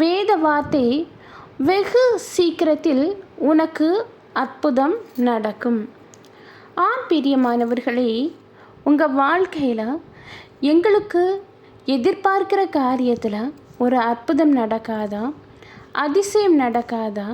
வேத வார்த்தை வெகு சீக்கிரத்தில் உனக்கு அற்புதம் நடக்கும். ஆம் பிரியமானவர்களே உங்கள் வாழ்க்கையில் எங்களுக்கு எதிர்பார்க்கிற காரியத்தில் ஒரு அற்புதம் நடக்காதா? அதிசயம் நடக்காதா?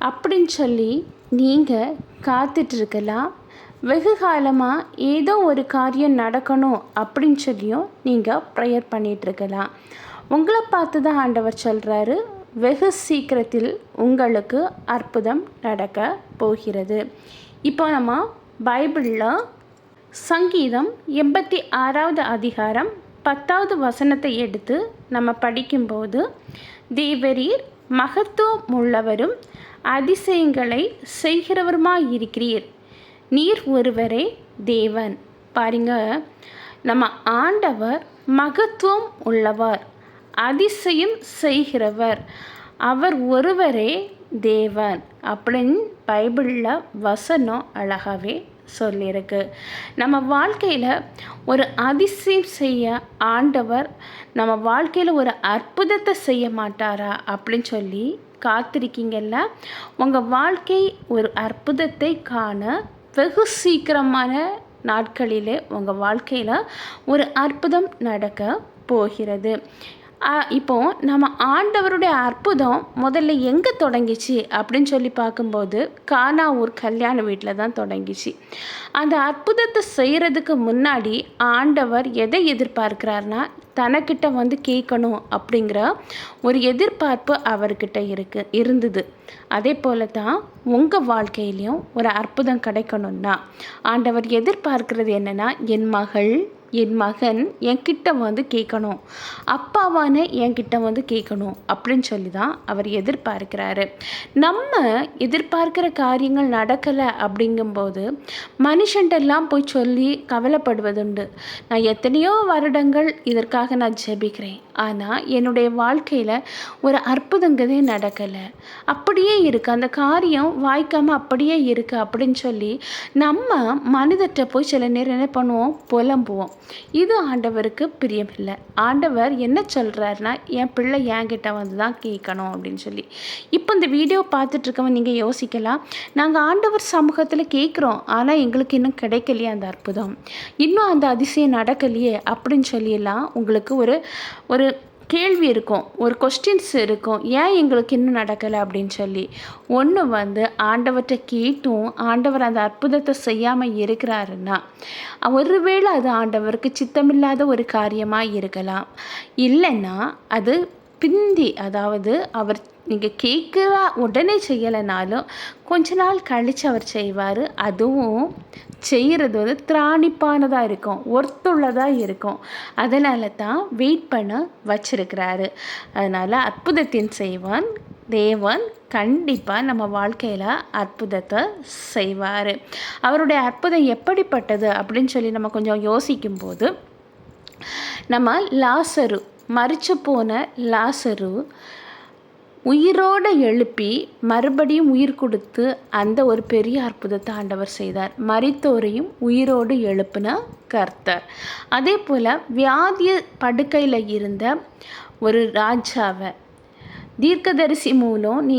அப்படின்னு சொல்லி நீங்கள் காத்துட்ருக்கலாம் வெகு காலமாக ஏதோ ஒரு காரியம் நடக்கணும் அப்படின்னு சொல்லியும் நீங்கள் ப்ரேயர் பண்ணிகிட்ருக்கலாம் உங்களை பார்த்து தான் ஆண்டவர் சொல்கிறாரு வெகு சீக்கிரத்தில் உங்களுக்கு அற்புதம் நடக்க போகிறது. இப்போ நம்ம பைபிளில் சங்கீதம் எண்பத்தி ஆறாவது அதிகாரம் பத்தாவது வசனத்தை எடுத்து நம்ம படிக்கும்போது தேவரீர் மகத்துவம் உள்ளவரும் அதிசயங்களை செய்கிறவருமாய் இருக்கிறீர் நீர் ஒருவரே தேவன். பாருங்க நம்ம ஆண்டவர் மகத்துவம் உள்ளவர். அதிசயம் செய்கிறவர். அவர் ஒருவரே தேவன். அப்படின்னு பைபிளில் வசனம் அழகாகவே சொல்லியிருக்கு நம்ம வாழ்க்கையில் ஒரு அதிசயம் செய்ய ஆண்டவர் நம்ம வாழ்க்கையில் ஒரு அற்புதத்தை செய்ய மாட்டாரா அப்படின்னு சொல்லி காத்திருக்கீங்கல்ல? உங்கள் வாழ்க்கை ஒரு அற்புதத்தை காண வெகு சீக்கிரமான நாட்களிலே உங்கள் வாழ்க்கையில் ஒரு அற்புதம் நடக்க போகிறது. இப்போது நம்ம ஆண்டவருடைய அற்புதம் முதல்ல எங்கே தொடங்கிச்சு அப்படின்னு சொல்லி பார்க்கும்போது கானா ஊர் கல்யாண வீட்டில் தான் தொடங்கிச்சு. அந்த அற்புதத்தை செய்கிறதுக்கு முன்னாடி ஆண்டவர் எதை எதிர்பார்க்கிறார்னா தனக்கிட்ட வந்து கேட்கணும் அப்படிங்கிற ஒரு எதிர்பார்ப்பு அவர்கிட்ட இருக்கு இருந்தது. அதே போல தான் உங்கள் வாழ்க்கையிலையும் ஒரு அற்புதம் கிடைக்கணும்னா ஆண்டவர் எதிர்பார்க்கிறது என்னென்னா என் மகள் என் மகன் என்கிட்ட வந்து கேட்கணும். அப்பாவான என்கிட்ட வந்து கேட்கணும் அப்படின்னு சொல்லி தான் அவர் எதிர்பார்க்கிறாரு. நம்ம எதிர்பார்க்கிற காரியங்கள் நடக்கலை அப்படிங்கும்போது மனுஷன்ட்டெல்லாம் போய் சொல்லி கவலைப்படுவதுண்டு. நான் எத்தனையோ வருடங்கள் இதற்காக நான் ஜெபிக்கிறேன். ஆனால் என்னுடைய வாழ்க்கையில் ஒரு அற்புதங்கிறதே நடக்கலை. அப்படியே இருக்குது அந்த காரியம் வாய்க்காமல் அப்படியே இருக்குது அப்படின்னு சொல்லி நம்ம மனிதர்கிட்ட போய் சில நேரம் என்ன பண்ணுவோம்? புலம்புவோம். இது ஆண்டவருக்கு பிரியமில்லை. ஆண்டவர் என்ன சொல்கிறாருன்னா என் பிள்ளை என்கிட்ட வந்து தான் கேட்கணும் அப்படின்னு சொல்லி. இப்போ இந்த வீடியோ பார்த்துட்ருக்கவன் நீங்கள் யோசிக்கலாம். நாங்கள் ஆண்டவர் சமூகத்தில் கேட்குறோம். ஆனால் எங்களுக்கு இன்னும் கிடைக்கலையே அந்த அற்புதம். இன்னும் அந்த அதிசயம் நடக்கலையே அப்படின்னு சொல்லியெல்லாம் உங்களுக்கு ஒரு ஒரு கேள்வி இருக்கும் ஒரு கொஸ்டின்ஸ் இருக்கும் ஏன் எங்களுக்கு இன்னும் நடக்கலை? அப்படின்னு சொல்லி. ஒன்று வந்து ஆண்டவர்கிட்ட கேட்டும் ஆண்டவர் அந்த அற்புதத்தை செய்யாமல் இருக்கிறாருன்னா ஒருவேளை அது ஆண்டவருக்கு சித்தமில்லாத ஒரு காரியமாக இருக்கலாம். இல்லைன்னா அது பிந்தி அதாவது அவர் நீங்கள் கேட்குற உடனே செய்யலைனாலும் கொஞ்ச நாள் கழித்து அவர் செய்வார். அதுவும் செய்கிறது வந்து திராணிப்பானதாக இருக்கும் ஒர்த்துள்ளதாக இருக்கும். அதனால தான் வெயிட் பண்ண வச்சிருக்கிறாரு. அதனால் அற்புதத்தின் செய்வான் தேவன் கண்டிப்பாக நம்ம வாழ்க்கையில் அற்புதத்தை செய்வார். அவருடைய அற்புதம் எப்படிப்பட்டது அப்படின்னு சொல்லி நம்ம கொஞ்சம் யோசிக்கும்போது நம்ம லாசரு மறிச்சு போன லாசரு உயிரோடு எழுப்பி மறுபடியும் உயிர் கொடுத்து அந்த ஒரு பெரிய அற்புதத்தை ஆண்டவர் செய்தார். மறித்தோரையும் உயிரோடு எழுப்பின கர்த்தர். அதே போல் வியாதிய படுக்கையில் இருந்த ஒரு ராஜாவை தீர்க்கதரிசி மூலம் நீ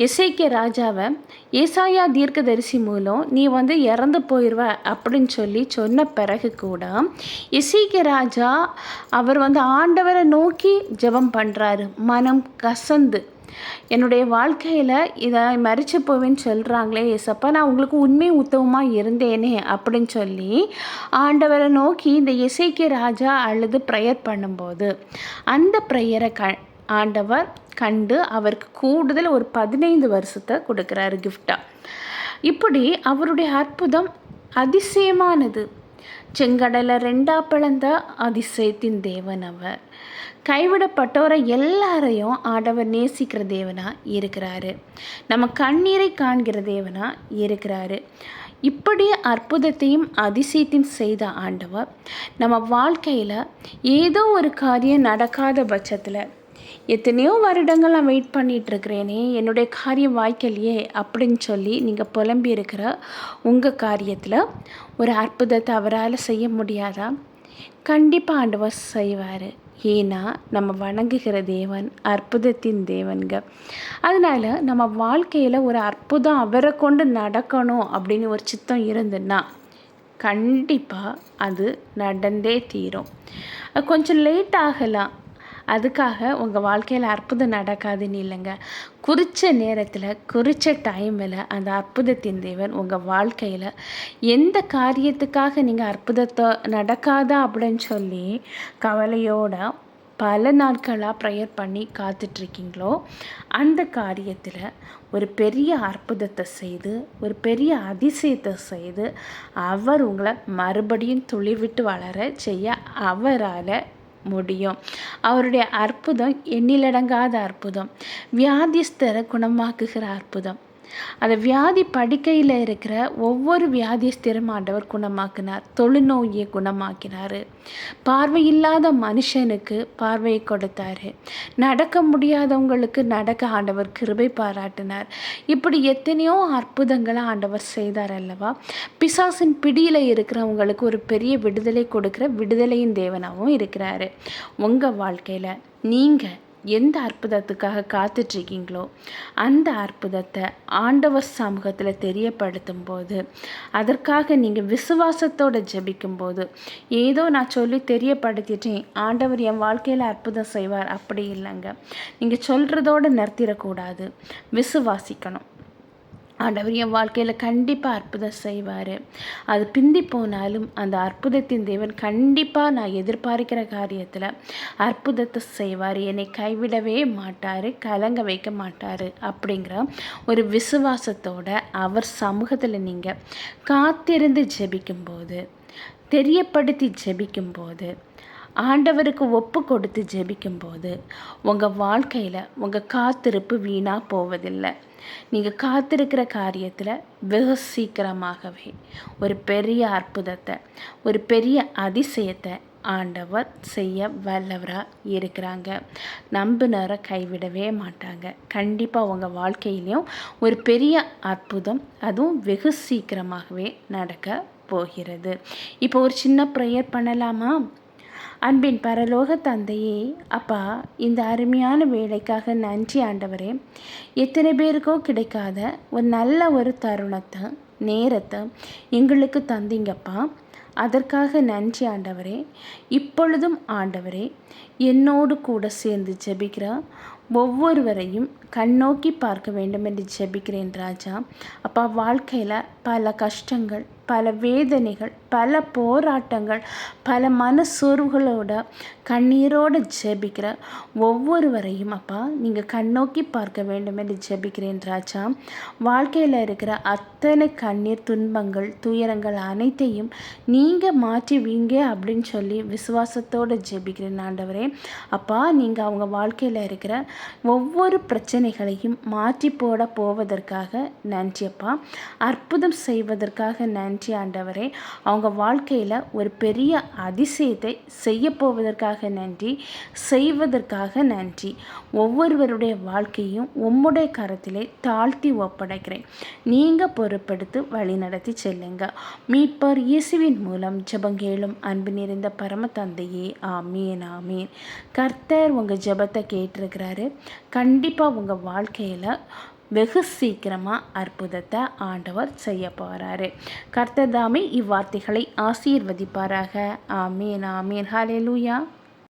இசைக்கிய ராஜாவை ஏசாயா தீர்க்கதரிசி மூலம் நீ வந்து இறந்து போயிடுவ அப்படின்னு சொல்லி சொன்ன பிறகு கூட இசைக்கிய ராஜா அவர் வந்து ஆண்டவரை நோக்கி ஜெபம் பண்ணுறாரு மனம் கசந்து என்னுடைய வாழ்க்கையில் இதை மறிச்சு போவேன்னு சொல்கிறாங்களே ஏசப்பா நான் உங்களுக்கு உண்மை உத்தவமாக இருந்தேனே அப்படின்னு சொல்லி ஆண்டவரை நோக்கி இந்த இசைக்கிய ராஜா அழுது ப்ரேயர் பண்ணும்போது அந்த ப்ரேயரை க ஆண்டவர் கண்டு அவருக்கு கூடுதல் ஒரு பதினைந்து வருஷத்தை கொடுக்குறாரு கிஃப்டாக இப்படி அவருடைய அற்புதம் அதிசயமானது. செங்கடலை ரெண்டா பிளந்த அதிசயத்தின் தேவன் அவர். கைவிடப்பட்டவரை எல்லாரையும் ஆண்டவர் நேசிக்கிற தேவனாக இருக்கிறாரு. நம்ம கண்ணீரை காண்கிற தேவனாக இருக்கிறாரு. இப்படி அற்புதத்தையும் அதிசயத்தையும் செய்த ஆண்டவர் நம்ம வாழ்க்கையில் ஏதோ ஒரு காரியம் நடக்காத பட்சத்தில் எத்தனையோ வருடங்கள் நான் வெயிட் பண்ணிகிட்ருக்கிறேனே என்னுடைய காரியம் வாய்க்கலையே அப்படின்னு சொல்லி நீங்கள் புலம்பி இருக்கிற உங்கள் காரியத்தில் ஒரு அற்புதத்தை அவரால் செய்ய முடியாதா? கண்டிப்பாக ஆண்டவர் செய்வார். ஏன்னா நம்ம வணங்குகிற தேவன் அற்புதத்தின் தேவன்க. அதனால் நம்ம வாழ்க்கையில் ஒரு அற்புதம் அவரை கொண்டு நடக்கணும் அப்படின்னு ஒரு சித்தம் இருந்துன்னா கண்டிப்பாக அது நடந்தே தீரும். கொஞ்சம் லேட் ஆகலாம். அதுக்காக உங்கள் வாழ்க்கையில் அற்புதம் நடக்காதுன்னு இல்லைங்க. குறித்த நேரத்தில் குறித்த டைமில் அந்த அற்புதத்தின் தேவன் உங்கள் வாழ்க்கையில் எந்த காரியத்துக்காக நீங்கள் அற்புதத்தை நடக்காதா அப்படின்னு சொல்லி கவலையோட பல நாட்களாக ப்ரேயர் பண்ணி காத்துட்ருக்கீங்களோ அந்த காரியத்தில் ஒரு பெரிய அற்புதத்தை செய்து ஒரு பெரிய அதிசயத்தை செய்து அவர் உங்களை மறுபடியும் துளிவிட்டு வளர செய்ய அவரால் முடியும். அவருடைய அற்புதம் எண்ணிலடங்காத அற்புதம். வியாதிஸ்தரை குணமாக்குகிற அற்புதம். அந்த வியாதி படுக்கையில் இருக்கிற ஒவ்வொரு வியாதிஸ்திரம் ஆண்டவர் குணமாக்கினார். தொழுநோயை குணமாக்கினார். பார்வையில்லாத மனுஷனுக்கு பார்வையை கொடுத்தாரு. நடக்க முடியாதவங்களுக்கு நடக்க ஆண்டவர் கிருபை பாராட்டினார். இப்படி எத்தனையோ அற்புதங்களை ஆண்டவர் செய்தார் அல்லவா? பிசாசின் பிடியில் இருக்கிறவங்களுக்கு ஒரு பெரிய விடுதலை கொடுக்குற விடுதலையின் தேவனாகவும் இருக்கிறாரு. உங்கள் வாழ்க்கையில் நீங்கள் எந்த அற்புதத்துக்காக காத்துட்ருக்கீங்களோ அந்த அற்புதத்தை ஆண்டவர் சமூகத்தில் தெரியப்படுத்தும் போது அதற்காக நீங்கள் விசுவாசத்தோடு ஜபிக்கும்போது ஏதோ நான் சொல்லி தெரியப்படுத்திட்டேன் ஆண்டவர் என் வாழ்க்கையில் அற்புதம் செய்வார் அப்படி இல்லைங்க. நீங்கள் சொல்கிறதோடு நிறுத்திடக்கூடாது. விசுவாசிக்கணும். ஆண்டவர் என் வாழ்க்கையில் கண்டிப்பாக அற்புதம் செய்வார். அது பிந்தி போனாலும் அந்த அற்புதத்தின் தேவன் கண்டிப்பாக நான் எதிர்பார்க்கிற காரியத்தில் அற்புதத்தை செய்வார். என்னை கைவிடவே மாட்டார் கலங்க வைக்க மாட்டார் அப்படிங்கிற ஒரு விசுவாசத்தோட அவர் சமூகத்தில் நீங்கள் காத்திருந்து ஜெபிக்கும்போது தெரியப்படுத்தி ஜெபிக்கும்போது ஆண்டவருக்கு ஒப்பு கொடுத்து ஜெபிக்கும்போது உங்கள் வாழ்க்கையில் உங்கள் காத்திருப்பு வீணாக போவதில்லை. நீங்கள் காத்திருக்கிற காரியத்தில் வெகு சீக்கிரமாகவே ஒரு பெரிய அற்புதத்தை ஒரு பெரிய அதிசயத்தை ஆண்டவர் செய்ய வல்லவராக இருக்கிறாங்க. நம்புனரை கைவிடவே மாட்டாங்க. கண்டிப்பாக உங்கள் வாழ்க்கையிலையும் ஒரு பெரிய அற்புதம் அதுவும் வெகு சீக்கிரமாகவே நடக்க போகிறது. இப்போ ஒரு சின்ன ப்ரேயர் பண்ணலாமா? அன்பின் பரலோக தந்தையே அப்பா இந்த அருமையான வேலைக்காக நன்றி ஆண்டவரே. எத்தனை பேருக்கோ கிடைக்காத ஒரு நல்ல ஒரு தருணத்தை நேரத்தை எங்களுக்கு தந்தீங்கப்பா. அதற்காக நன்றி ஆண்டவரே. இப்பொழுதும் ஆண்டவரே என்னோடு கூட சேர்ந்து ஜெபிக்கிற ஒவ்வொருவரையும் கண்ணோக்கி பார்க்க வேண்டும் என்று ஜெபிக்கிறேன் ராஜா. அப்பா வாழ்க்கையில் பல கஷ்டங்கள் பல வேதனைகள் பல போராட்டங்கள் பல மனசோர்வுகளோட கண்ணீரோடு ஜெபிக்கிற ஒவ்வொருவரையும் அப்பா நீங்கள் கண்ணோக்கி பார்க்க வேண்டும் என்று ஜெபிக்கிறேன் ராஜா. வாழ்க்கையில் இருக்கிற அத்தனை கண்ணீர் துன்பங்கள் துயரங்கள் அனைத்தையும் நீங்கள் மாற்றுவீங்க அப்படின்னு சொல்லி விசுவாசத்தோடு ஜெபிக்கிறேன் ஆண்டவரே. அப்பா நீங்கள் அவங்க வாழ்க்கையில் இருக்கிற ஒவ்வொரு பிரச்சனைகளையும் மாற்றி போட போவதற்காக நன்றி அப்பா. அற்புதம் செய்வதற்காக நன்றி நன்றி ஆண்டவரே. அவங்க வாழ்க்கையில் ஒரு பெரிய அதிசயத்தை செய்ய போவதற்காக நன்றி செய்வதற்காக நன்றி. ஒவ்வொருவருடைய வாழ்க்கையும் உம்முடைய கரத்திலே தாழ்த்தி ஒப்படைக்கிறேன். நீங்கள் பொறுப்படுத்து வழி நடத்தி செல்லுங்க. மீட்பர் இயேசுவின் மூலம் ஜபங்கேளும் அன்பு நிறைந்த பரம தந்தையே ஆமீன் ஆமீன். கர்த்தர் உங்கள் ஜபத்தை கேட்டிருக்கிறாரு. கண்டிப்பாக உங்கள் வாழ்க்கையில் வெகு சீக்கிரமாக அற்புதத்தை ஆண்டவர் செய்ய போகிறாரு கர்த்ததாமே இவ்வார்த்தைகளை ஆசீர்வதிப்பாராக. ஆமீன் ஆமீன். ஹாலே லூயா